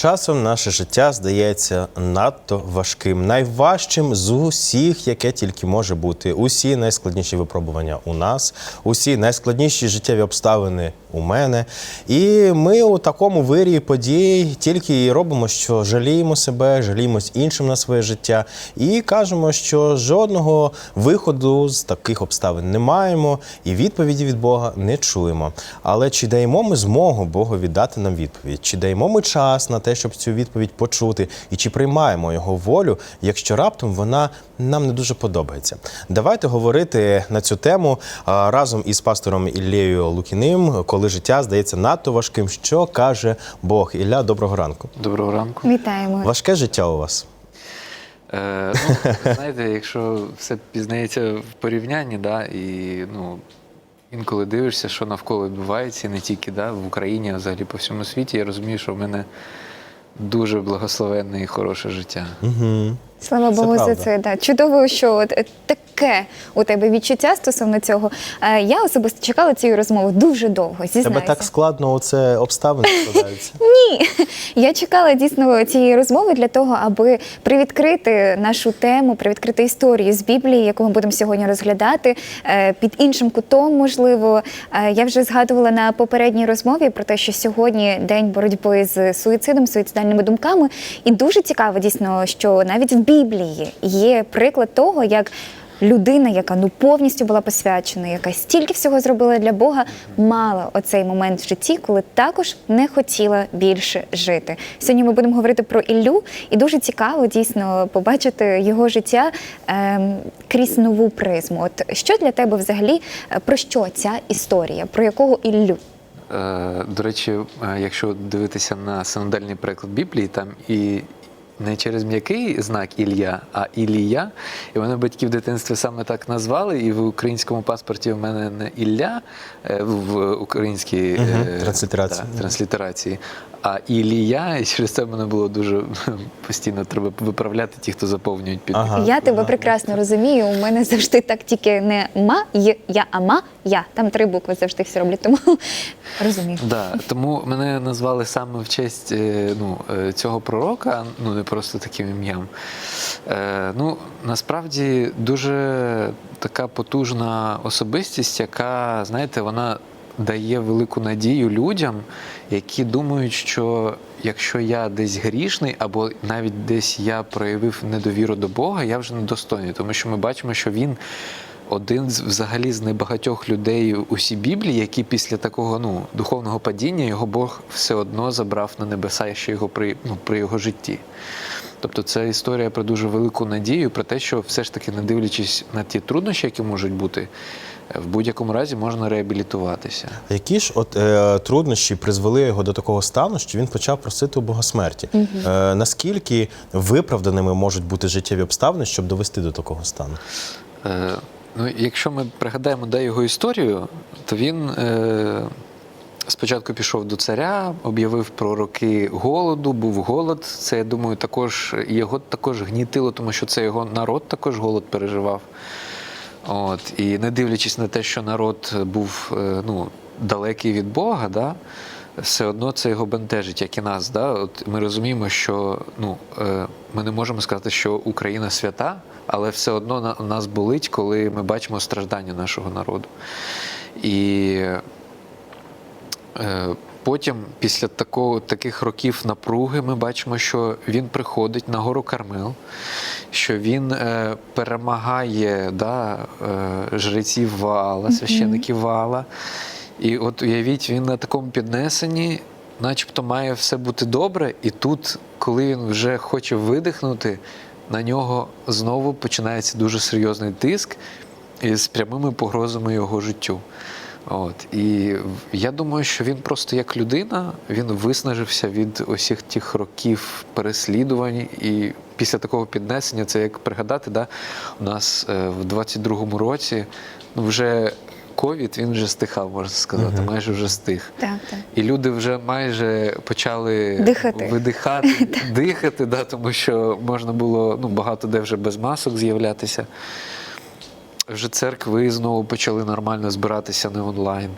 Часом наше життя здається надто важким, найважчим з усіх, яке тільки може бути. Усі найскладніші випробування у нас, усі найскладніші життєві обставини у мене. І ми у такому вирії подій тільки і робимо, що жаліємо себе, жаліємось іншим на своє життя і кажемо, що жодного виходу з таких обставин не маємо, і відповіді від Бога не чуємо. Але чи даємо ми змогу Богу віддати нам відповідь? Чи даємо ми час на те, щоб цю відповідь почути, і чи приймаємо його волю, якщо раптом вона нам не дуже подобається? Давайте говорити на цю тему разом із пастором Іллею Лукіним, коли життя здається надто важким. Що каже Бог? Ілля, доброго ранку. Доброго ранку. Вітаємо. Важке життя у вас. Е, ну, знаєте, якщо все пізнається в порівнянні, да, і ну, інколи дивишся, що навколо відбувається, і не тільки да, в Україні, а взагалі по всьому світі, я розумію, що в мене дуже благословенне і хороше життя. Угу. Слава Це Богу, за це да. чудово, що от е, таке у тебе відчуття стосовно цього. Е, Я особисто чекала цієї розмови дуже довго. Тебе так складно оце обставини складаються. Ні, я чекала дійсно цієї розмови для того, аби привідкрити нашу тему, привідкрити історію з Біблії, яку ми будемо сьогодні розглядати е, під іншим кутом. Можливо, Е, я вже згадувала на попередній розмові про те, що сьогодні день боротьби з суїцидом, суїцидальними думками, і дуже цікаво дійсно, що навіть в Біблії є приклад того, як. Людина, яка ну повністю була посвячена, яка стільки всього зробила для Бога, мала оцей момент в житті, коли також не хотіла більше жити. Сьогодні ми будемо говорити про Іллю, і дуже цікаво дійсно побачити його життя ем, крізь нову призму. От що для тебе взагалі е, про що ця історія? Про якого Іллю? Е, до речі, е, якщо дивитися на синодальний переклад Біблії, там і не через м'який знак Ілля, а Ілія. І мене батьки в дитинстві саме так назвали. І в українському паспорті в мене не Ілля е, в українській угу. Транслітерації. Та, транслітерації, а Ілія. І через це мене було дуже постійно треба виправляти ті, хто заповнюють під Ага. я тебе прекрасно розумію. У мене завжди так тільки не ма, є, я, а ма, я. Там три букви завжди всі роблять, тому розумію. Да, тому мене назвали саме в честь е, ну, е, цього пророка, ну не просто таким ім'ям. Е, Ну, насправді дуже така потужна особистість, яка, знаєте, вона дає велику надію людям, які думають, що якщо я десь грішний, або навіть десь я проявив недовіру до Бога, я вже недостойний, тому що ми бачимо, що він один з взагалі з небагатьох людей у всій Біблії, які після такого ну духовного падіння його Бог все одно забрав на небеса ще його при, ну, при його житті. Тобто це історія про дуже велику надію, про те, що все ж таки, не дивлячись на ті труднощі, які можуть бути, в будь-якому разі можна реабілітуватися. Які ж от е, труднощі призвели його до такого стану, що він почав просити у Бога смерті? Е, наскільки виправданими можуть бути життєві обставини, щоб довести до такого стану? Е, ну, якщо ми пригадаємо да, його історію, то він е, спочатку пішов до царя, об'явив про роки голоду, був голод. Це, я думаю, також його також гнітило, тому що це його народ також голод переживав. От, і не дивлячись на те, що народ був е, ну, далекий від Бога, да, все одно це його бентежить, як і нас. Да? От ми розуміємо, що ну, е, ми не можемо сказати, що Україна свята, але все одно на, нас болить, коли ми бачимо страждання нашого народу. І потім, після такого, таких років напруги, ми бачимо, що він приходить на гору Кармел, що він е, перемагає да, е, жреців Ваала, священиків Ваала. І от уявіть, він на такому піднесенні, начебто має все бути добре, і тут, коли він вже хоче видихнути, на нього знову починається дуже серйозний тиск із прямими погрозами його життю. От. І я думаю, що він просто як людина, він виснажився від усіх тих років переслідувань. І після такого піднесення, це як пригадати, да, у нас е, в 22-му році ну, вже ковід він вже стихав, можна сказати, майже вже стих. Так, так. І люди вже майже почали Дихати. видихати, дихати, да, тому що можна було ну, багато де вже без масок з'являтися. Вже церкви знову почали нормально збиратися не онлайн.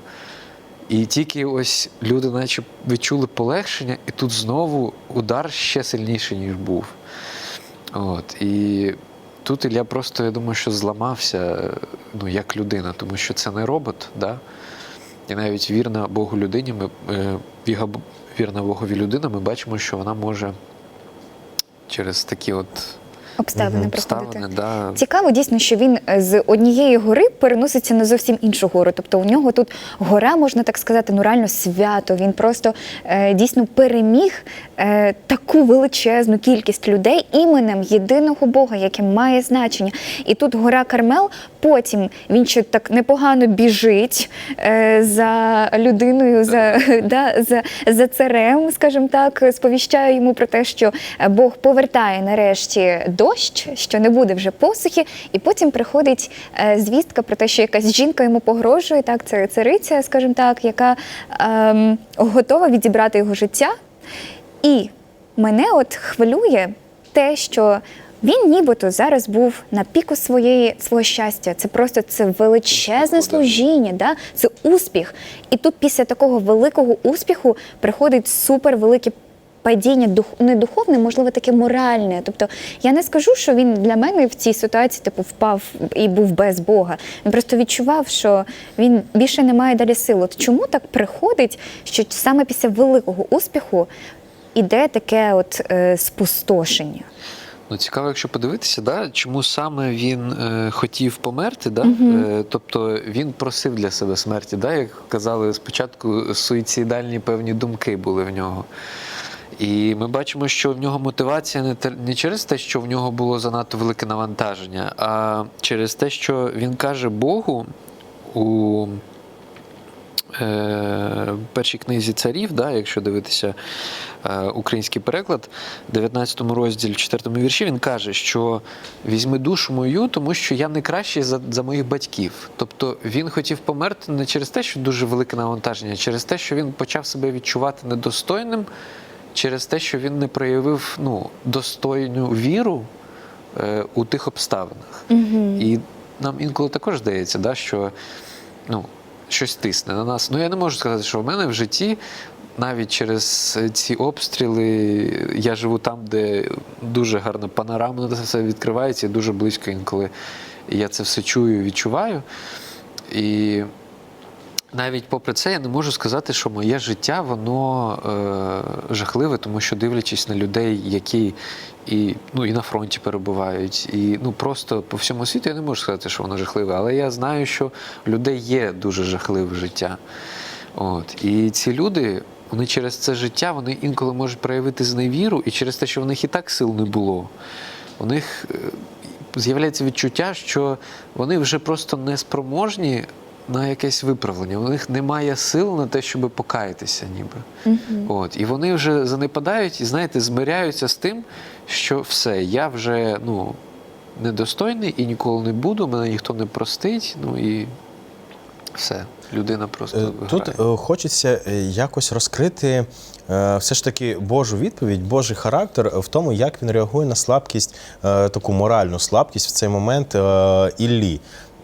І тільки ось люди, наче відчули полегшення, і тут знову удар ще сильніший, ніж був. От. І тут Ілля просто, я думаю, що зламався ну, як людина, тому що це не робот. Да? І навіть вірна Богу людині, ми, е, вірна Богові людина, ми бачимо, що вона може через такі от Обставини проходити. обставини, да, Цікаво дійсно, що він е, з однієї гори переноситься на зовсім іншу гору. Тобто у нього тут гора, можна так сказати, ну реально свято. Він просто е, дійсно переміг е, таку величезну кількість людей іменем єдиного Бога, яке має значення. І тут гора Кармел. Потім він ще так непогано біжить е, за людиною, за, да, за, за царем, скажімо так, сповіщає йому про те, що е, Бог повертає нарешті дощ, що не буде вже посухи, і потім приходить е, звістка про те, що якась жінка йому погрожує, так, це цариця, скажімо так, яка ем, готова відібрати його життя. І мене от хвилює те, що він нібито зараз був на піку своєї свого щастя. Це просто це величезне служіння, да? це успіх. І тут після такого великого успіху приходить супервелике падіння, дух не духовне, можливо, таке моральне. Тобто я не скажу, що він для мене в цій ситуації типу впав і був без Бога. Він просто відчував, що він більше не має далі сил. От чому так приходить, що саме після великого успіху іде таке от е, спустошення? Ну, цікаво, якщо подивитися, да, чому саме він е, хотів померти, да? е, тобто він просив для себе смерті, да? як казали спочатку, суїцидальні певні думки були в нього. І ми бачимо, що в нього мотивація не, не через те, що в нього було занадто велике навантаження, а через те, що він каже Богу у е, першій книзі царів, да, якщо дивитися е, український переклад, 19 розділі, 4 вірші, він каже, що візьми душу мою, тому що я не кращий за, за моїх батьків. Тобто він хотів померти не через те, що дуже велике навантаження, а через те, що він почав себе відчувати недостойним, через те, що він не проявив ну, достойну віру е, у тих обставинах. І нам інколи також здається, да, що ну, щось тисне на нас. Ну я не можу сказати, що в мене в житті навіть через ці обстріли я живу там, де дуже гарна панорама це все відкривається, дуже близько інколи я це все чую, відчуваю. І навіть попри це я не можу сказати, що моє життя воно е, жахливе, тому що дивлячись на людей, які і, ну, і на фронті перебувають, і ну просто по всьому світу я не можу сказати, що воно жахливе. Але я знаю, що у людей є дуже жахливе життя. От. І ці люди, вони через це життя вони інколи можуть проявити зневіру, і через те, що в них і так сил не було, у них е, з'являється відчуття, що вони вже просто не спроможні на якесь виправлення. У них немає сил на те, щоб покаятися, ніби. От. І вони вже занепадають і, знаєте, змиряються з тим, що все, я вже ну, недостойний і ніколи не буду, мене ніхто не простить. Ну і все, людина просто. Е, Тут е, хочеться е, якось розкрити все ж таки Божу відповідь, Божий характер в тому, як він реагує на слабкість, таку моральну слабкість в цей момент Іллі.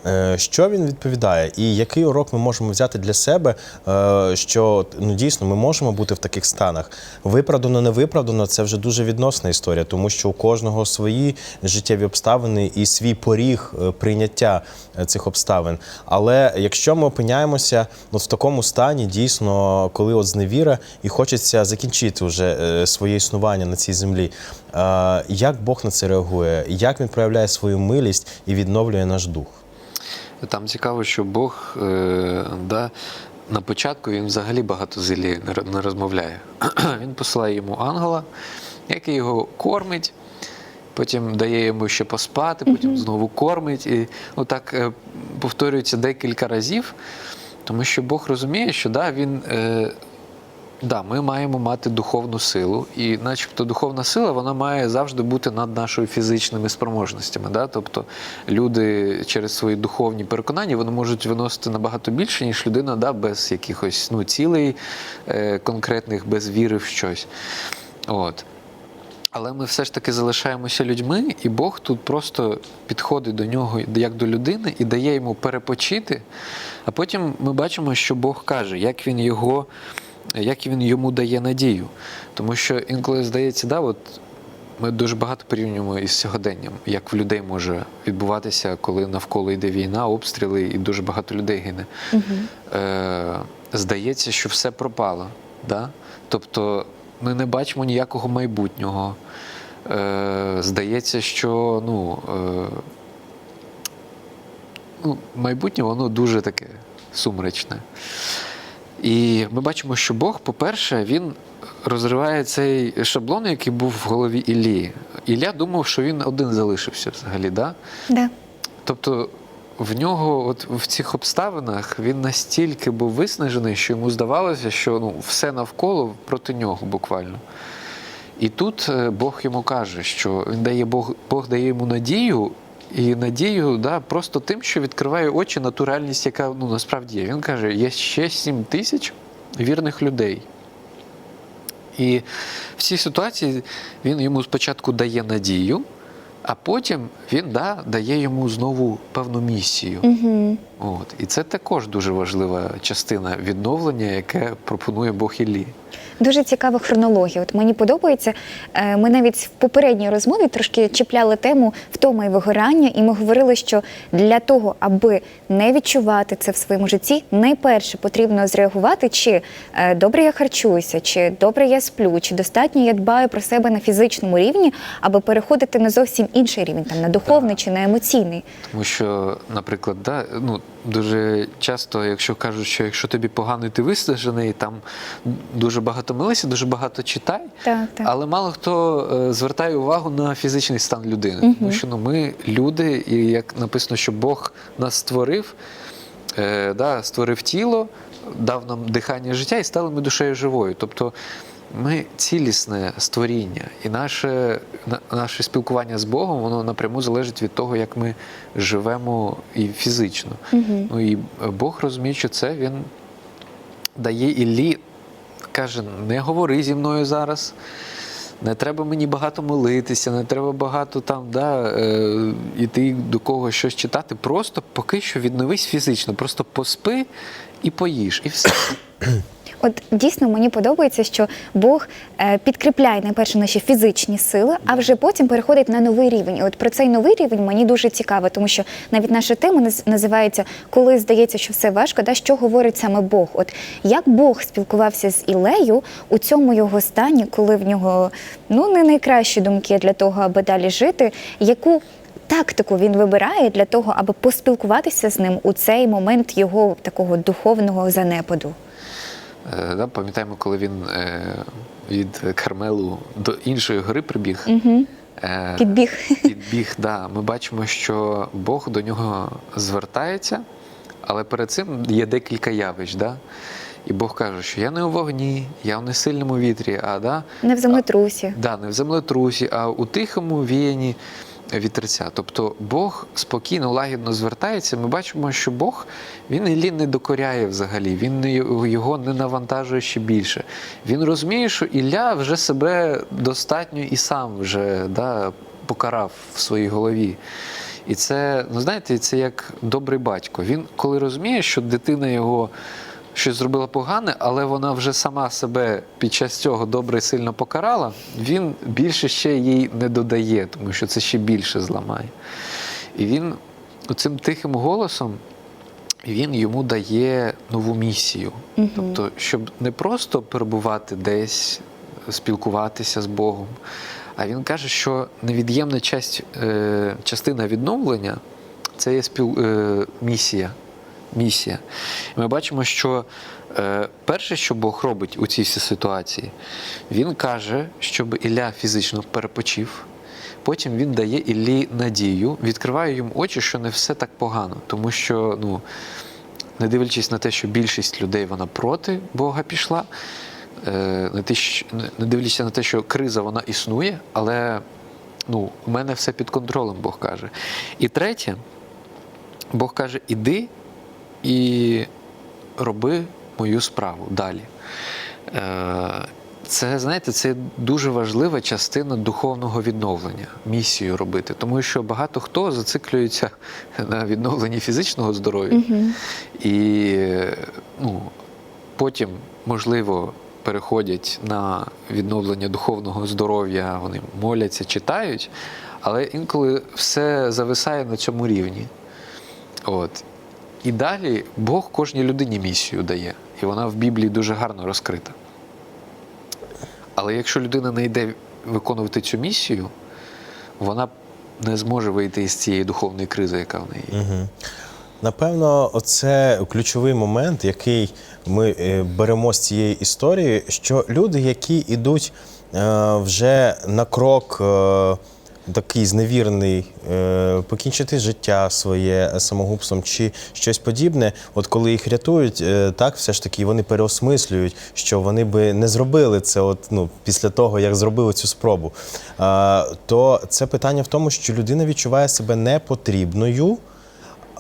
Е, Що він відповідає, і який урок ми можемо взяти для себе, е, що ну дійсно ми можемо бути в таких станах. Виправдано, не виправдано, це вже дуже відносна історія, тому що у кожного свої життєві обставини і свій поріг е, прийняття цих обставин. Але якщо ми опиняємося от в такому стані, дійсно, коли от зневіра, і хочеться закінчити вже своє існування на цій землі, як Бог на це реагує, як він проявляє свою милість і відновлює наш дух? Там цікаво, що Бог е, да, на початку він взагалі багато зілі не розмовляє. він посилає йому ангела, який його кормить, потім дає йому ще поспати, потім знову кормить. І отак е, повторюється декілька разів, тому що Бог розуміє, що да, він. Е, Да, ми маємо мати духовну силу, і, начебто, духовна сила вона має завжди бути над нашою фізичними спроможностями. Да? Тобто люди через свої духовні переконання вони можуть виносити набагато більше, ніж людина да, без якихось ну, цілей е, конкретних, без віри в щось. От. Але ми все ж таки залишаємося людьми, і Бог тут просто підходить до нього як до людини і дає йому перепочити. А потім ми бачимо, що Бог каже, як він його, як він йому дає надію. Тому що інколи здається, да, от ми дуже багато порівнюємо із сьогоденням, як в людей може відбуватися, коли навколо йде війна, обстріли, і дуже багато людей гине. Е, здається, що все пропало. Да? Тобто ми не бачимо ніякого майбутнього. Е, здається, що ну, е, ну, майбутнє воно дуже таке сумрачне. І ми бачимо, що Бог, по-перше, він розриває цей шаблон, який був в голові Іллі. Ілля думав, що він один залишився взагалі. Да? Да. Тобто в нього, от в цих обставинах, він настільки був виснажений, що йому здавалося, що ну, все навколо проти нього буквально. І тут е, Бог йому каже, що він дає Бог, Бог дає йому надію, і надію да, просто тим, що відкриває очі на ту реальність, яка ну, насправді є. Він каже, є ще 7 тисяч вірних людей. І в цій ситуації він йому спочатку дає надію, а потім він да, дає йому знову певну місію. Угу. От. І це також дуже важлива частина відновлення, яке пропонує Бог Іллі. Дуже цікава хронологія. От мені подобається. е, Ми навіть в попередній розмові трошки чіпляли тему втома і вигорання, і ми говорили, що для того, аби не відчувати це в своєму житті, найперше потрібно зреагувати, чи е, добре я харчуюся, чи добре я сплю, чи достатньо я дбаю про себе на фізичному рівні, аби переходити на зовсім інший рівень, там на духовний чи на емоційний. Тому що, наприклад, да, ну, дуже часто, якщо кажуть, що якщо тобі погано, і ти виснажений, там дуже багато милися, дуже багато читай. Так, так. Але мало хто е, звертає увагу на фізичний стан людини. Тому що ну, ми люди, і як написано, що Бог нас створив, е, да, створив тіло, дав нам дихання життя і стали ми душею живою. Тобто ми цілісне створіння, і наше, наше спілкування з Богом воно напряму залежить від того, як ми живемо і фізично. Ну і Бог розуміє, що це він дає Іллі, каже: не говори зі мною зараз. Не треба мені багато молитися, не треба багато там да, е, іти до когось щось читати. Просто поки що відновись фізично, просто поспи і поїж, і все. От дійсно мені подобається, що Бог е, підкріпляє найперше наші фізичні сили, а вже потім переходить на новий рівень. І от про цей новий рівень мені дуже цікаво, тому що навіть наша тема наз- називається Коли здається, що все важко, да, що говорить саме Бог. От як Бог спілкувався з Ілею у цьому його стані, коли в нього ну не найкращі думки для того, аби далі жити, яку тактику він вибирає для того, аби поспілкуватися з ним у цей момент його такого духовного занепаду. Е, да, пам'ятаємо, коли він е, від Кармелу до іншої гори прибіг. Е, Підбіг. Підбіг, да. Ми бачимо, що Бог до нього звертається, але перед цим є декілька явищ. Да? І Бог каже, що я не у вогні, я в несильному вітрі, а да, Не в землетрусі. да, не в землетрусі, а у тихому віянні вітерця. Тобто Бог спокійно, лагідно звертається. Ми бачимо, що Бог він Іллі не докоряє взагалі, він його не навантажує ще більше. Він розуміє, що Ілля вже себе достатньо і сам вже да, покарав в своїй голові. І це, ну знаєте, це як добрий батько. Він коли розуміє, що дитина його щось зробила погане, але вона вже сама себе під час цього добре і сильно покарала, він більше ще їй не додає, тому що це ще більше зламає. І він цим тихим голосом він йому дає нову місію. Тобто, щоб не просто перебувати десь, спілкуватися з Богом, а він каже, що невід'ємна часть, е, частина відновлення це є спіл, е, місія. Місія. І ми бачимо, що е, перше, що Бог робить у цій всій ситуації, він каже, щоб Ілля фізично перепочив. Потім він дає Іллі надію, відкриває йому очі, що не все так погано, тому що, ну, не дивлячись на те, що більшість людей вона проти Бога пішла, е, не, дивлячись на те, що криза вона існує, але ну, у мене все під контролем, Бог каже. І третє, Бог каже: іди і роби мою справу далі. Е, Це знаєте, це дуже важлива частина духовного відновлення, місію робити, тому що багато хто зациклюється на відновленні фізичного здоров'я, і ну, потім, можливо, переходять на відновлення духовного здоров'я, вони моляться, читають, але інколи все зависає на цьому рівні. От. І далі Бог кожній людині місію дає, і вона в Біблії дуже гарно розкрита. Але якщо людина не йде виконувати цю місію, вона не зможе вийти із цієї духовної кризи, яка в неї є. Напевно, оце ключовий момент, який ми е, беремо з цієї історії, що люди, які йдуть е, вже на крок. Такий зневірний, е, покінчити життя своє самогубством чи щось подібне. От коли їх рятують, е, так все ж таки вони переосмислюють, що вони би не зробили це, от ну після того як зробили цю спробу. То це питання в тому, що людина відчуває себе непотрібною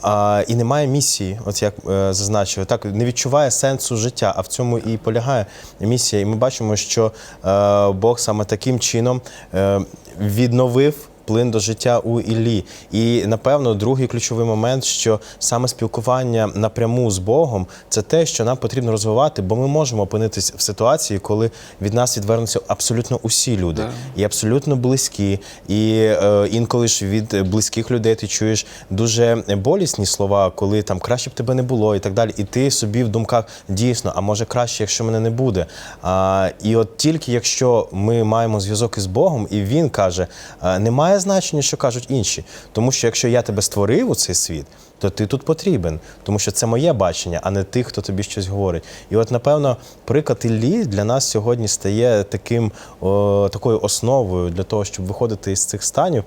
а, і немає місії, от як е, зазначили, так не відчуває сенсу життя, а в цьому і полягає місія. І ми бачимо, що е, Бог саме таким чином е, відновив. Плин до життя у Іллі. І напевно, другий ключовий момент, що саме спілкування напряму з Богом це те, що нам потрібно розвивати, бо ми можемо опинитись в ситуації, коли від нас відвернуться абсолютно усі люди, Да. і абсолютно близькі. І е, інколи ж від близьких людей ти чуєш дуже болісні слова, коли там краще б тебе не було, і так далі. І ти собі в думках дійсно, а може краще, якщо мене не буде. А, і от тільки якщо ми маємо зв'язок із Богом, і він каже, «А, немає значення, що кажуть інші. Тому що якщо я тебе створив у цей світ, то ти тут потрібен, тому що це моє бачення, а не тих, хто тобі щось говорить. І от, напевно, приклад Іллі для нас сьогодні стає таким о, такою основою для того, щоб виходити із цих станів.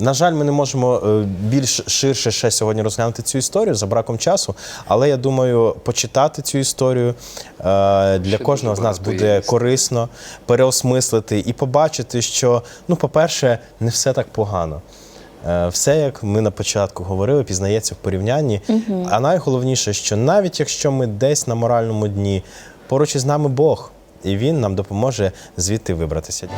На жаль, ми не можемо е, більш ширше ще сьогодні розглянути цю історію за браком часу, але я думаю, почитати цю історію е, для Ще кожного з нас буде є. корисно переосмислити і побачити, що, ну, по-перше, не все так погано. Е, Все, як ми на початку говорили, пізнається в порівнянні. А найголовніше, що навіть якщо ми десь на моральному дні, поруч із нами Бог, і Він нам допоможе звідти вибратися.